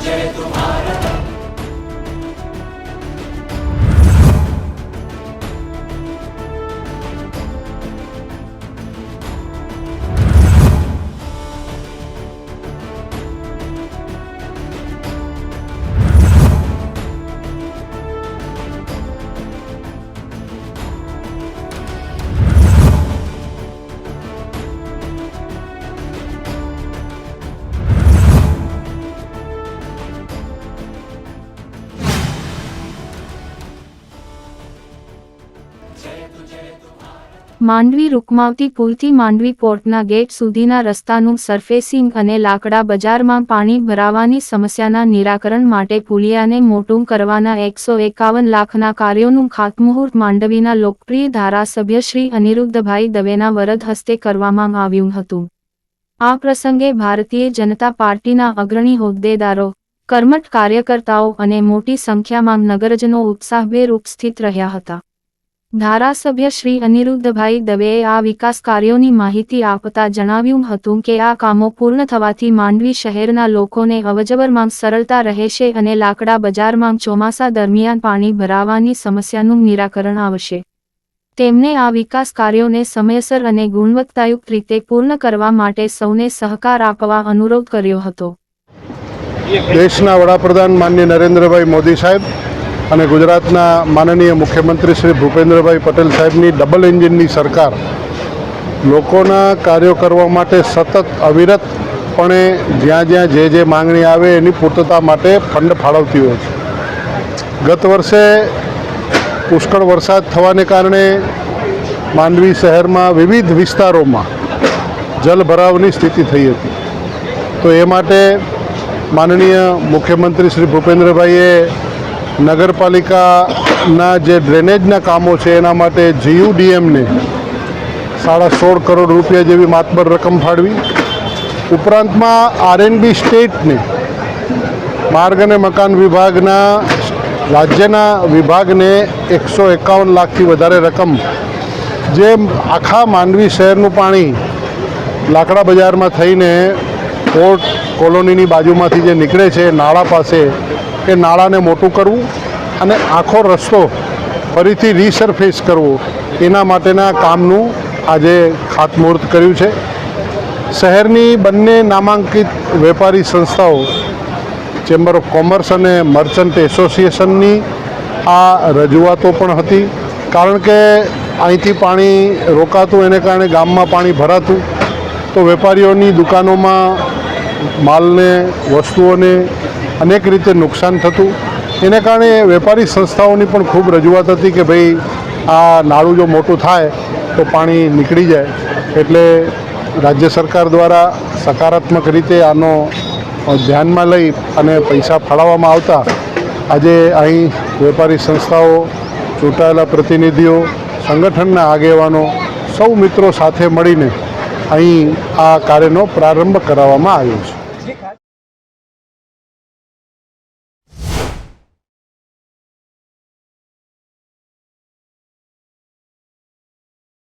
तुझे तुम्हारा માંડવી રૂકમાવતી પુલથી માંડવી પોર્ટના ગેટ સુધીના રસ્તાનું સરફેસિંગ અને લાકડા બજારમાં પાણી ભરાવાની સમસ્યાના નિરાકરણ માટે પુલિયાને મોટું કરવાના એકસો એકાવન લાખના કાર્યોનું ખાતમુહૂર્ત માંડવીના લોકપ્રિય ધારાસભ્ય શ્રી અનિરુદ્ધભાઈ દવેના વરદ હસ્તે કરવામાં આવ્યું હતું. આ પ્રસંગે ભારતીય જનતા પાર્ટીના અગ્રણી હોદ્દેદારો, કર્મઠ કાર્યકર્તાઓ અને મોટી સંખ્યામાં નગરજનો ઉત્સાહભેર ઉપસ્થિત રહ્યા હતા. ધારાસભ્ય શ્રી અનિરુદ્ધભાઈ દવેએ આ વિકાસ કાર્યોની માહિતી આપતા જણાવ્યું હતું કે આ કામો પૂર્ણ થવાથી માંડવી શહેરના લોકોને અવજબરમાં સરળતા રહેશે અને લાકડા બજારમાં ચોમાસા દરમિયાન પાણી ભરાવાની સમસ્યાનું નિરાકરણ આવશે. તેમણે આ વિકાસ કાર્યોને સમયસર અને ગુણવત્તાયુક્ત રીતે પૂર્ણ કરવા માટે સૌને સહકાર આપવા અનુરોધ કર્યો હતો. દેશના વડાપ્રધાન માન્ય નરેન્દ્રભાઈ મોદી સાહેબ અને ગુજરાતના માનનીય મુખ્યમંત્રી શ્રી ભૂપેન્દ્રભાઈ પટેલ સાહેબની ડબલ એન્જિનની સરકાર લોકોના કાર્યો કરવા માટે સતત અવિરતપણે જ્યાં જ્યાં જે જે માંગણી આવે એની પૂર્તતા માટે ફંડ ફાળવતી હોય છે. ગત વર્ષે પુષ્કળ વરસાદ થવાને કારણે માંડવી શહેરમાં વિવિધ વિસ્તારોમાં જલભરાવની સ્થિતિ થઈ હતી. તો એ માટે માનનીય મુખ્યમંત્રી શ્રી ભૂપેન્દ્રભાઈએ નગરપાલિકાના જે ડ્રેનેજના કામો છે, એના માટે જીયુડીએમને સાડા સોળ કરોડ રૂપિયા જેવી માતબર રકમ ફાળવી. ઉપરાંતમાં આરએનબી સ્ટેટને માર્ગ અને મકાન વિભાગના રાજ્યના વિભાગને એકસો એકાવન લાખથી વધારે રકમ. જે આખા માંડવી શહેરનું પાણી લાકડા બજારમાં થઈને પોર્ટ કોલોનીની બાજુમાંથી જે નીકળે છે નાળા પાસે એ નાળાને મોટું કરવું અને આખો રસ્તો ફરીથી રીસરફેસ કરવો. એના માટેના કામનું આજે ખાતમુહૂર્ત કર્યું છે. શહેરની બંને નામાંકિત વેપારી સંસ્થાઓ ચેમ્બર ઓફ કોમર્સ અને મર્ચન્ટ એસોસિએશનની આ રજૂઆતો પણ હતી. કારણ કે અહીંથી પાણી રોકાતું, એને કારણે ગામમાં પાણી ભરાતું. તો વેપારીઓની દુકાનોમાં માલને, વસ્તુઓને અનેક રીતે નુકસાન થતું. એને કારણે વેપારી સંસ્થાઓની પણ ખૂબ રજૂઆત હતી કે ભાઈ આ નાળું જો મોટું થાય તો પાણી નીકળી જાય. એટલે રાજ્ય સરકાર દ્વારા સકારાત્મક રીતે આનો ધ્યાનમાં લઈ અને પૈસા ફાળવવામાં આવતા આજે અહીં વેપારી સંસ્થાઓ, ચૂંટાયેલા પ્રતિનિધિઓ, સંગઠનના આગેવાનો, સૌ મિત્રો સાથે મળીને અહીં આ કાર્યનો પ્રારંભ કરાવવામાં આવ્યો છે.